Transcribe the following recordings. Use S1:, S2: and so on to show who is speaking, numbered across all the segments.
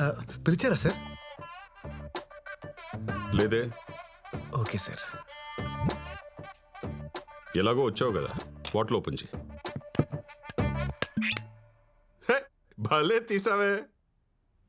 S1: ఆ, పిలిచారా సార్
S2: లేదే.
S1: ఓకే సార్
S2: ఎలాగో వచ్చావు కదా బాటిల్ ఓపెన్ చేయి. భలే తీసావే.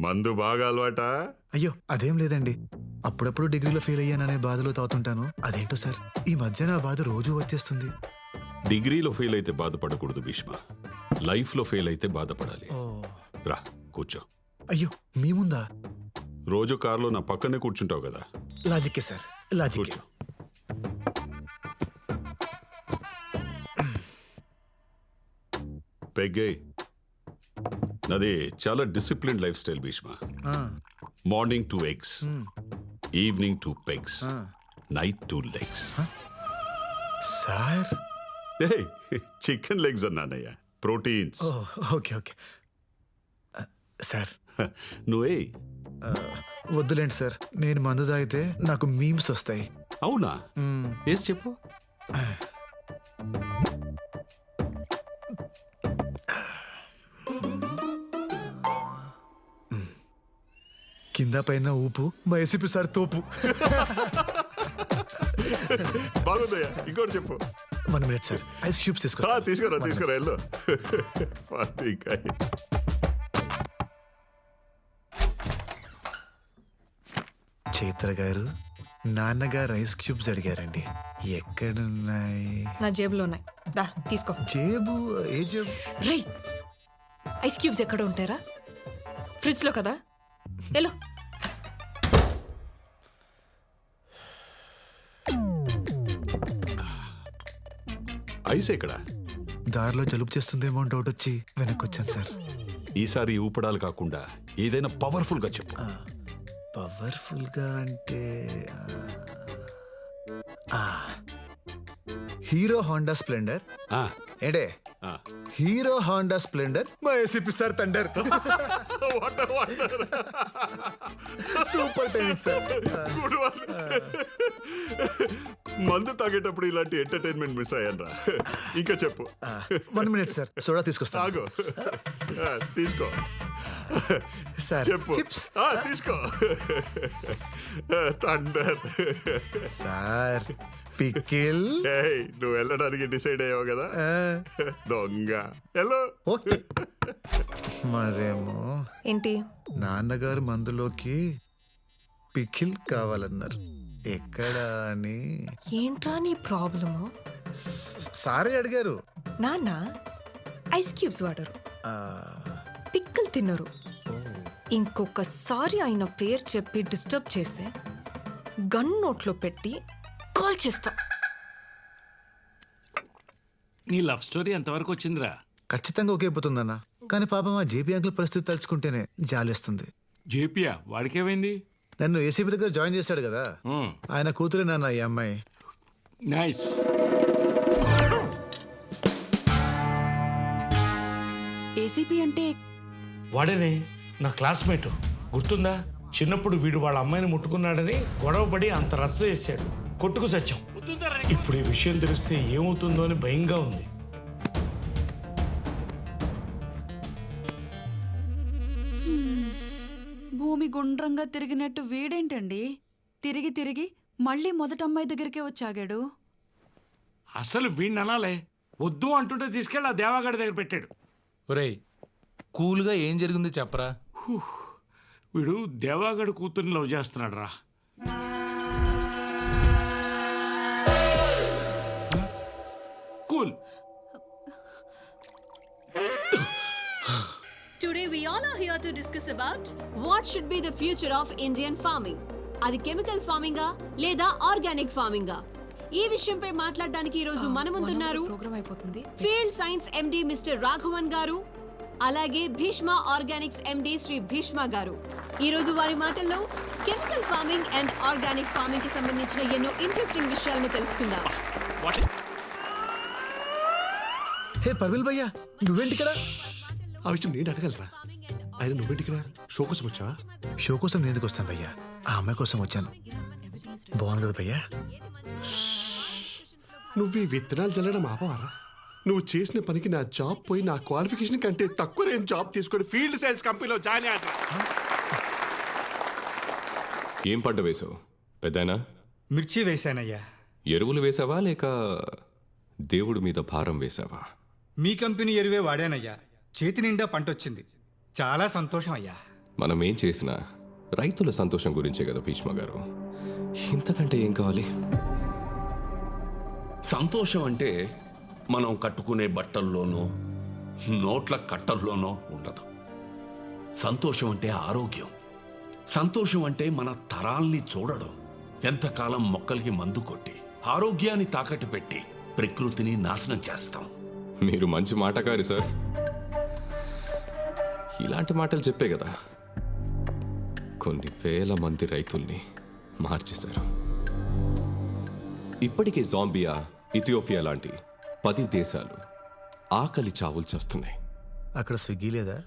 S2: మందు బాగా అలవాట?
S1: అయ్యో అదేం లేదండి. అప్పుడప్పుడు డిగ్రీలో ఫెయిల్ అయ్యాననే బాధలో తాగుతుంటాను. అదేంటో సార్ ఈ మధ్య నా బాధ రోజు వచ్చేస్తుంది.
S2: డిగ్రీలో ఫెయిల్ అయితే బాధపడకూడదు భీష్మ. లైఫ్లో ఫెయిల్ అయితే బాధపడాలి. రా కూర్చో.
S1: అయ్యో మీ ముందా?
S2: రోజు కారులో నా పక్కనే కూర్చుంటావు కదా.
S1: లాజిక్కే సార్ లాజిక్కే.
S2: కూర్చో. పెగ్గే నాది చాలా డిసిప్లిన్ లైఫ్ స్టైల్ భీష్మ.
S1: ఆ,
S2: morning two eggs evening two pegs
S1: ఆ.
S2: Night two legs
S1: sir?
S2: Chicken legs అన్నానయ్యా proteins.
S1: Oh okay okay. Sir.
S2: నువ్వే?
S1: ఆ, వద్దులేండి సార్. నేను మందు తాగితే నాకు మీమ్స్ వస్తాయి.
S2: అవునా?
S1: మ్మ్.
S2: వేసి చెప్పు.
S1: కింద పైన ఊపు మా ఎసిపి సార్ తోపు.
S2: బాగుందయ్యా. ఇంకోటి చెప్పు.
S1: One minute sir. Ice cubes
S2: ఆ,
S1: తీసుకో
S2: తీసుకురా తీసుకురా వెళ్ళు. ఫస్ట్ ఇంకా
S1: చైత్ర గారు నాన్నగారు ఐస్ క్యూబ్స్ అడిగారండి. ఎక్కడున్నాయి?
S3: నా జేబులో ఉన్నాయి. దా తీసుకో.
S1: జేబు? ఏ జేబు?
S3: రేయ్! ఐస్ క్యూబ్స్ ఎక్కడ ఉంటారా ఫ్రిడ్జ్లో కదా? ఎలో
S2: ఐస్ ఎక్కడ?
S1: దారిలో జలుబు చేస్తుందేమో అని డౌట్ వచ్చి వెనక్కి వచ్చాను సార్.
S2: ఈసారి ఈ ఊపడాలు కాకుండా ఏదైనా పవర్ఫుల్గా చెప్పు.
S1: పవర్ఫుల్గా అంటే ఆ, ఆ. Hero Honda Splendor.
S2: ఆ,
S1: ఏంటే?
S2: ఆ.
S1: Hero Honda Splendor. మా ACP sir thunder. Super timing sir
S2: Good one. మందు తాగేటప్పుడు ఇలాంటి ఎంటర్టైన్మెంట్ మిస్ అయ్యానరా. ఇంకా చెప్పు.
S1: వన్ మినిట్ సార్ సోడా
S2: ఆ, తీసుకో.
S1: సార్
S2: చెప్పు.
S1: చిప్స్
S2: ఆ, తీసుకో. తండర్
S1: సార్ పికిల్
S2: ఏయ్, నువ్వు వెళ్ళడానికి డిసైడ్ అయ్యావు కదా? దొంగ. Hello
S1: okay. మరేమో?
S3: ఏంటి?
S1: నాన్నగారు మందులోకి పికిల్ కావాలన్నారు. ఎక్కడ అని.
S3: ఏంట్రా నీ ప్రాబ్లము?
S1: సారే అడిగారు.
S3: నాన్న ఐస్ క్యూబ్స్ వాడరు.
S1: ఆ,
S3: తినరు ఇంకొకసారి ఆయన పేరు చెప్పి డిస్టర్బ్ చేస్తే గన్ నోట్లో పెట్టి కాల్ చేస్తా.
S4: నీ లవ్ స్టోరీ ఎంతవరకు వచ్చిందిరా?
S1: ఖచ్చితంగా ఒకే పోతుందన్న కానీ పాపం ఆ జేపీ అంకుల్ పరిస్థితి తలుచుకుంటేనే జాలేస్తుంది.
S4: జేపియా? వాడికేమైంది?
S1: నన్ను ఏసీపీ దగ్గర జాయిన్ చేశాడు కదా. ఆయన కూతురే నాన్న ఈ అమ్మాయి.
S4: నైస్.
S3: ఏసీపీ అంటే
S5: వాడనే నా క్లాస్మేట్. గుర్తుందా? చిన్నప్పుడు వీడు వాళ్ళ అమ్మాయిని ముట్టుకున్నాడని గొడవపడి అంత రచ్చ చేశాడు. కొట్టుకు సత్యం ఇప్పుడు ఈ విషయం తెలిస్తే ఏమవుతుందో అని భయంగా ఉంది.
S6: భూమి గుండ్రంగా తిరిగినట్టు వీడేంటండి? తిరిగి తిరిగి మళ్ళీ మొదట అమ్మాయి దగ్గరికే వచ్చాగాడు?
S4: అసలు వీడిని అనాలే వద్దు అంటుంటే తీసుకెళ్ళి ఆ దేవాగడి దగ్గర పెట్టాడు.
S7: ఒరేయ్ కూల్గా ఏం జరిగిందో చెప్పరా.
S4: వీడు దేవాగడి కూతుర్ని లవ్ చేస్తున్నాడు రా cool.
S8: Today we all are here to discuss about what should be the future of Indian farming. అది కెమికల్ ఫార్మింగా లేదా ఆర్గానిక్ ఫార్మింగా ఈ విషయంపై మాట్లాడడానికి ఈ రోజు మన ముందున్నారు
S3: ప్రోగ్రామ్ అయిపోతుంది.
S8: Field Science MD mister Raghavan garu. అలాగే భీష్మ ఆర్గానిక్స్ ఎండి శ్రీ భీష్మ గారు. ఈ రోజు వారి మాటల్లో కెమికల్ ఫార్మింగ్ అండ్ ఆర్గానిక్ ఫార్మింగ్కి సంబంధించిన ఎన్నో ఇంట్రెస్టింగ్ విషయాలను తెలుసుకుందాం.
S1: హే పర్విల్ భయ్యా నువ్వేంటి ఇక్కడ?
S9: ఆ విషయం నేను అడగలరా? ఆయన నువ్వేంటి ఇక్కడ? షో కోసం వచ్చావా?
S1: షో కోసం నేను ఎందుకు వస్తాను భయ్యా? ఆ అమ్మాయి కోసం వచ్చాను. బాగుంది కదా భయ్యా?
S9: నువ్వు ఈ విత్తనాలు చల్లడం ఆపవారా? నువ్వు చేసిన పనికి నా జాబ్ పోయి నా క్వాలిఫికేషన్ కంటే తక్కువ నేను జాబ్ తీసుకొని ఫీల్డ్ సైన్స్ కంపెనీలో జాయిన్ అయ్యా
S10: ఏం పంట వేసావు? పెద్దనా?
S11: మిర్చి వేశానయ్యా.
S10: ఎరువులు వేసావా లేక దేవుడి మీద భారం వేసావా?
S11: మీ కంపెనీ ఎరువే వాడానయ్యా. చేతి నిండా పంట వచ్చింది. చాలా సంతోషం అయ్యా
S10: మనం ఏం చేసినా రైతుల సంతోషం గురించే కదా భీష్మ గారు. ఇంతకంటే ఏం కావాలి?
S12: సంతోషం అంటే మనం కట్టుకునే బట్టల్లోనో నోట్ల కట్టల్లోనో ఉండదు. సంతోషం అంటే ఆరోగ్యం. సంతోషం అంటే మన తరాల్ని చూడడం. ఎంతకాలం మొక్కలకి మందు కొట్టి ఆరోగ్యాన్ని తాకట్టు పెట్టి ప్రకృతిని నాశనం చేస్తాం.
S10: మీరు మంచి మాటకారి సార్. ఇలాంటి మాటలు చెప్పే కదా. కొన్ని వేల మంది రైతుల్ని మార్చేశారు. ఇప్పటికే జాంబియా ఇథియోపియా లాంటి పది దేశాలు ఆకలి చావులు చేస్తున్నాయి.
S1: అక్కడ స్విగ్గీ లేదా?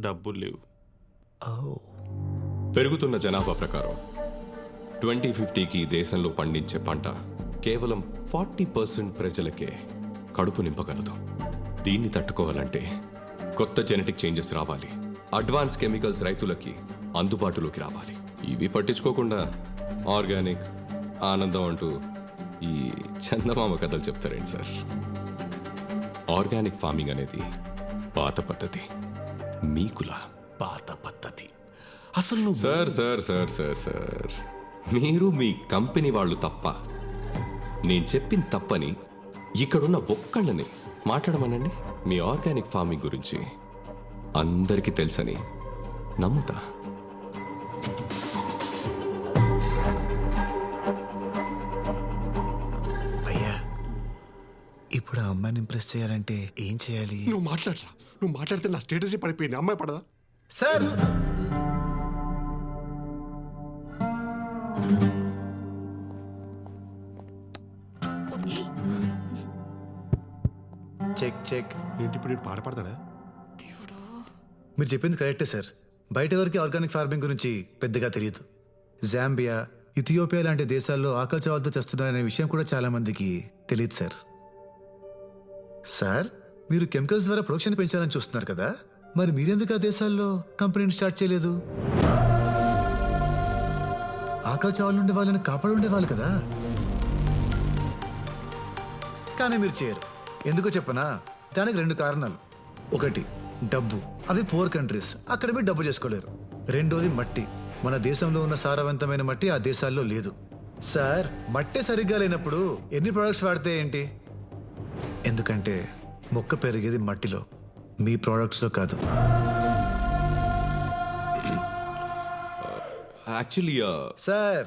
S2: డబ్బులు లేవు.
S10: పెరుగుతున్న జనాభా ప్రకారం ట్వంటీ ఫిఫ్టీకి దేశంలో పండించే పంట కేవలం ఫార్టీ పర్సెంట్ ప్రజలకే కడుపు నింపగలదు. దీన్ని తట్టుకోవాలంటే కొత్త జెనెటిక్ చేంజెస్ రావాలి. అడ్వాన్స్ కెమికల్స్ రైతులకి అందుబాటులోకి రావాలి. ఇవి పట్టించుకోకుండా ఆర్గానిక్ ఆనందం అంటూ ఈ చందమామ కథలు చెప్తారేంటి సార్? ఆర్గానిక్ ఫార్మింగ్ అనేది పాత పద్ధతి. మీకులా
S12: పాత పద్ధతి. అసలు నువ్వు
S10: sir sir sir sir sir. మీరు మీ కంపెనీ వాళ్ళు తప్ప. నేను చెప్పిన తప్పని ఇక్కడున్న ఒక్కళ్ళని మాట్లాడమనండి. మీ ఆర్గానిక్ ఫార్మింగ్ గురించి అందరికీ తెలుసని నమ్ముతా.
S1: అమ్మాయిని ఇంప్రెస్ చేయాలంటే ఏం చేయాలి?
S9: నువ్వు మాట్లాడరా. నువ్వు మాట్లాడితే నా స్టేటస్ పడిపోయింది. అమ్మాయి పడదా?
S1: సార్! Check check.
S9: ఏంటి ఇప్పుడు వీడు పాట పాడతాడా?
S1: మీరు చెప్పింది కరెక్టే సార్. బయట వరకు ఆర్గానిక్ ఫార్మింగ్ గురించి పెద్దగా తెలియదు. జాంబియా ఇథియోపియా లాంటి దేశాల్లో ఆకలి చావులతో చేస్తున్నారనే విషయం కూడా చాలా మందికి తెలియదు సార్. సార్ మీరు కెమికల్స్ ద్వారా ప్రొడక్షన్ పెంచాలని చూస్తున్నారు కదా? మరి మీరెందుకు ఆ దేశాల్లో కంపెనీని స్టార్ట్ చేయలేదు? ఆకలి చావులు ఉండే వాళ్ళని కాపాడు ఉండేవాళ్ళు కదా? కానీ మీరు చేయరు. ఎందుకో చెప్పనా? దానికి రెండు కారణాలు. ఒకటి డబ్బు. అవి పోర్ కంట్రీస్ అక్కడ మీరు డబ్బు చేసుకోలేరు. రెండోది మట్టి. మన దేశంలో ఉన్న సారవంతమైన మట్టి ఆ దేశాల్లో లేదు. సార్ మట్టి సరిగ్గా లేనప్పుడు ఎన్ని ప్రొడక్ట్స్ వాడితే ఏంటి? ఎందుకంటే మొక్క పెరిగేది మట్టిలో మీ ప్రోడక్ట్స్లో కాదు.
S10: యాక్చువల్లీ
S1: సార్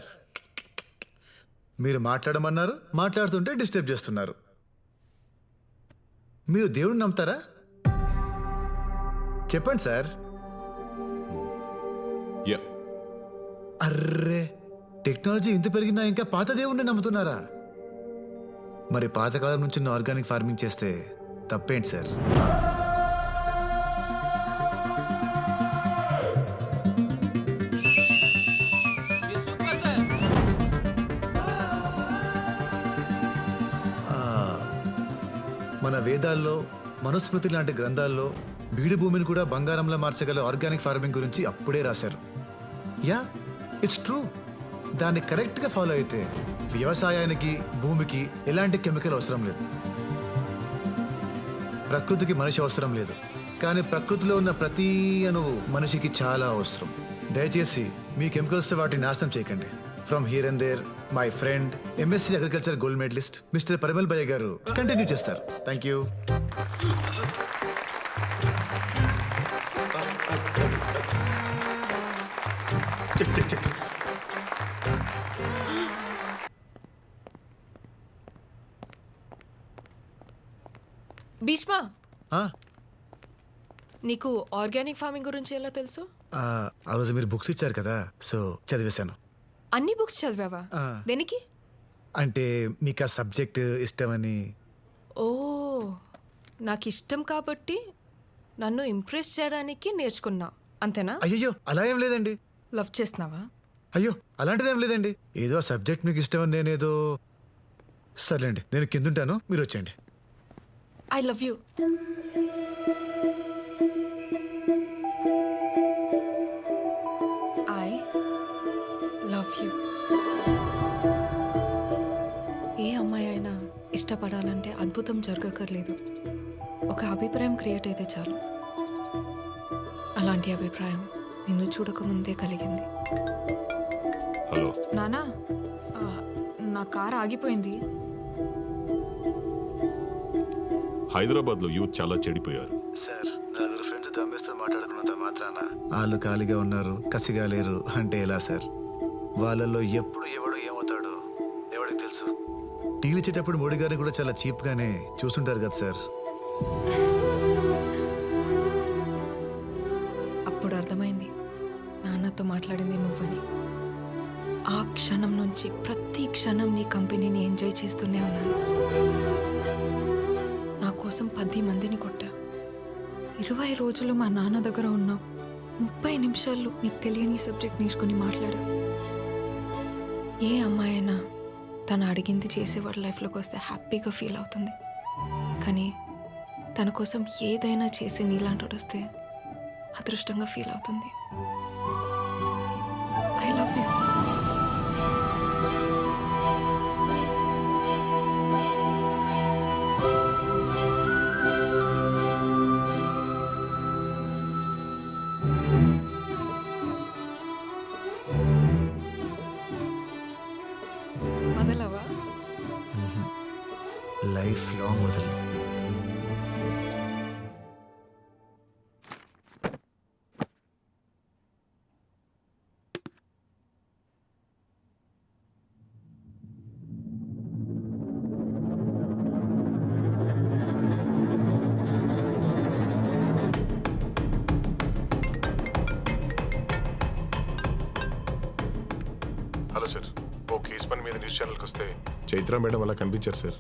S1: మీరు మాట్లాడమన్నారు మాట్లాడుతుంటే డిస్టర్బ్ చేస్తున్నారు. మీరు దేవుడిని నమ్ముతారా? చెప్పండి సార్.
S10: యా.
S1: అర్రే టెక్నాలజీ ఇంత పెరిగినా ఇంకా పాత దేవుణ్ణి నమ్ముతున్నారా? మరి పాతకాలం నుంచి ఉన్న ఆర్గానిక్ ఫార్మింగ్ చేస్తే తప్పేంటి సార్? మన వేదాల్లో మనుస్మృతి లాంటి గ్రంథాల్లో బీడు భూమిని కూడా బంగారంలో మార్చగల ఆర్గానిక్ ఫార్మింగ్ గురించి అప్పుడే రాశారు. Yeah it's true. దాన్ని కరెక్ట్గా ఫాలో అయితే వ్యవసాయానికి భూమికి ఎలాంటి కెమికల్ అవసరం లేదు. ప్రకృతికి మనిషి అవసరం లేదు. కానీ ప్రకృతిలో ఉన్న ప్రతి అణువు మనిషికి చాలా అవసరం. దయచేసి మీ కెమికల్స్ వాటిని నాశనం చేయకండి. From here and there my friend MSc agriculture gold medalist mister Parimal భయ్య గారు కంటిన్యూ చేస్తారు. Thank you
S3: Bheeshma!
S1: ఆ,
S3: నీకు ఆర్గానిక్ ఫార్మింగ్ గురించి ఎలా తెలుసు?
S1: ఆ ఆ రోజు మీరు బుక్స్ ఇచ్చారు కదా సో చదివేశాను.
S3: అన్ని బుక్స్ చదివావా?
S1: ఆ.
S3: దేనికి?
S1: అంటే మీకు ఆ సబ్జెక్ట్ ఇష్టమని.
S3: ఓ నాకు ఇష్టం కాబట్టి నన్ను ఇంప్రెస్ చేయడానికి నేర్చుకున్నా. అంతేనా?
S1: అయ్యయ్యో అలా ఏం లేదండి.
S3: లవ్ చేస్తున్నావా?
S1: అయ్యో అలాంటిదేం లేదండి. ఏదో ఆ సబ్జెక్ట్ మీకు ఇష్టమని నేనేదో. సర్లేండి నేను కిందుంటాను మీరు వచ్చేయండి.
S3: I love you I love you ఏ అమ్మాయి అయినా ఇష్టపడాలంటే అద్భుతం జరగకర్లేదు ఒక అభిప్రాయం క్రియేట్ అయితే చాలు. అలాంటి అభిప్రాయం నిన్ను చూడకముందే కలిగింది. నానా నా కార్ ఆగిపోయింది.
S2: హైదరాబాద్లో యూత్ చాలా చెడిపోయారు.
S1: సార్ నలుగురు ఫ్రెండ్స్ దమ్మేస్తూ మాట్లాడుకున్నంత మాత్రాన? వాళ్ళు ఖాళీగా ఉన్నారు కసిగా లేరు. అంటే ఎలా సార్? వాళ్ళల్లో ఎప్పుడు ఎవడు ఏమవుతాడో ఎవడికి తెలుసు. టీలు ఇచ్చేటప్పుడు మోడీ గారిని కూడా చాలా చీప్గానే చూస్తుంటారు కదా సార్.
S3: అప్పుడు అర్థమైంది. నాన్నతో మాట్లాడింది నువ్వని. ఆ క్షణం నుంచి ప్రతి క్షణం నీ కంపెనీని ఎంజాయ్ చేస్తూనే ఉన్నాను. కోసం పది మందిని కొట్టా. ఇరవై రోజులు మా నాన్న దగ్గర ఉన్నావు ముప్పై నిమిషాల్లో నీకు తెలియని సబ్జెక్ట్ నేర్చుకుని మాట్లాడా. ఏ అమ్మాయి అయినా తను అడిగింది చేసేవాడు లైఫ్లోకి వస్తే హ్యాపీగా ఫీల్ అవుతుంది. కానీ తన కోసం ఏదైనా చేసి నీలాంటి వస్తే అదృష్టంగా ఫీల్ అవుతుంది.
S9: న్యూస్ ఛానల్కి వస్తే చైత్ర మేడం అలా కనిపించారు సార్.